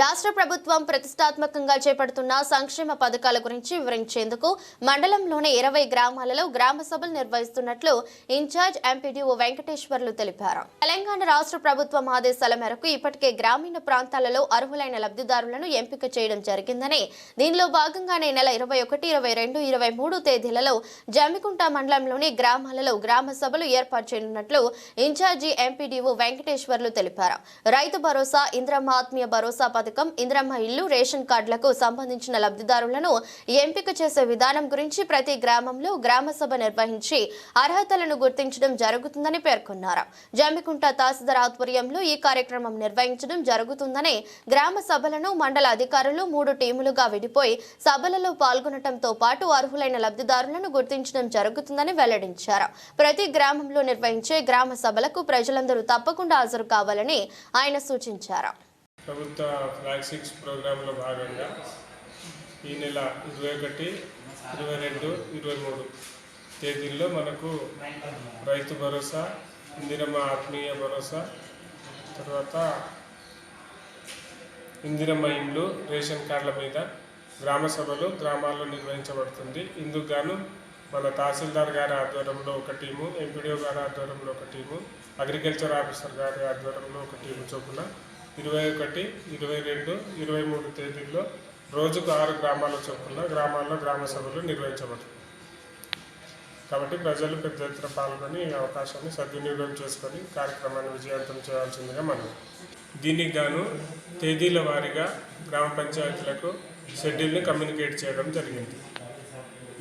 రాష్ట్ర ప్రభుత్వం ప్రతిష్టాత్మకంగా చేపడుతున్న సంక్షేమ పథకాల గురించి వివరించేందుకు మండలంలోని ఇరవై గ్రామాలలో గ్రామ సభలు నిర్వహిస్తున్నట్లు ఇన్ఛార్జ్ ఎంపీడీఓ వెంకటేశ్వర్లు తెలిపారు. తెలంగాణ రాష్ట్ర ప్రభుత్వం ఆదేశాల మేరకు ఇప్పటికే గ్రామీణ ప్రాంతాలలో అర్హులైన లబ్ధిదారులను ఎంపిక చేయడం జరిగిందని దీనిలో భాగంగానే నెల ఇరవై ఒకటి ఇరవై రెండు ఇరవై మూడు తేదీలలో జమ్మికుంట మండలంలోని గ్రామాలలో గ్రామ సభలు ఏర్పాటు చేయనున్నట్లు ఇన్ఛార్జి ఎంపీడీఓ వెంకటేశ్వర్లు తెలిపారు. రైతు భరోసా ఇంద్రమాత్మీయ భరోసా పథకం ఇంద్రమ్మ ఇల్లు రేషన్ కార్డులకు సంబంధించిన లబ్ధిదారులను ఎంపిక చేసే విధానం గురించి ప్రతి గ్రామంలో గ్రామ సభ నిర్వహించి అర్హతలను గుర్తించడం జరుగుతుందని పేర్కొన్నారు. జమ్మికుంట తహసీల్దార్ ఆధ్వర్యంలో ఈ కార్యక్రమం నిర్వహించడం జరుగుతుందని గ్రామ సభలను మండల అధికారులు మూడు టీములుగా విడిపోయి సభలలో పాల్గొనడంతో పాటు అర్హులైన లబ్ధిదారులను గుర్తించడం జరుగుతుందని వెల్లడించారు. ప్రతి గ్రామంలో నిర్వహించే గ్రామ సభలకు ప్రజలందరూ తప్పకుండా హాజరు కావాలని ఆయన సూచించారు. ప్రభుత్వ ఫ్లాగ్ సిక్స్ ప్రోగ్రాంలో భాగంగా ఈ నెల ఇరవై ఒకటి ఇరవై రెండు ఇరవై మూడు తేదీల్లో మనకు రైతు భరోసా ఇందిరమ్మ ఆత్మీయ భరోసా తర్వాత ఇందిరమ్మ ఇండ్లు రేషన్ కార్డుల మీద గ్రామ సభలు గ్రామాల్లో నిర్వహించబడుతుంది. ఇందుకు గాను మన తహసీల్దార్ గారి ఆధ్వర్యంలో ఒక టీము ఎంపీడీఓ గారి ఆధ్వర్యంలో ఒక టీము అగ్రికల్చర్ ఆఫీసర్ గారి ఆధ్వర్యంలో ఒక టీము చొప్పున ఇరవై ఒకటి ఇరవై రెండు ఇరవై మూడు తేదీల్లో రోజుకు ఆరు గ్రామాల చొప్పున గ్రామాల్లో గ్రామ సభలు నిర్వహించబడుతుంది కాబట్టి ప్రజలు పెద్ద ఎత్తున పాల్గొని ఈ అవకాశాన్ని సద్వినియోగం చేసుకొని కార్యక్రమాన్ని విజయవంతం చేయాల్సిందిగా మనం దీనికి గాను తేదీల వారీగా గ్రామ పంచాయతీలకు షెడ్యూల్ని కమ్యూనికేట్ చేయడం జరిగింది.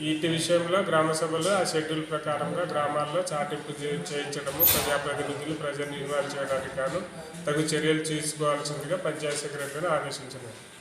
వీటి విషయంలో గ్రామ సభలు ఆ షెడ్యూల్ ప్రకారంగా గ్రామాల్లో చాటింపు చే- చేయించడము ప్రజాప్రతినిధులు ప్రజలను ఇన్వాల్వ్ చేయడానికి గాను తగు చర్యలు తీసుకోవాల్సిందిగా పంచాయతీ సెక్రటరీని ఆదేశించారు.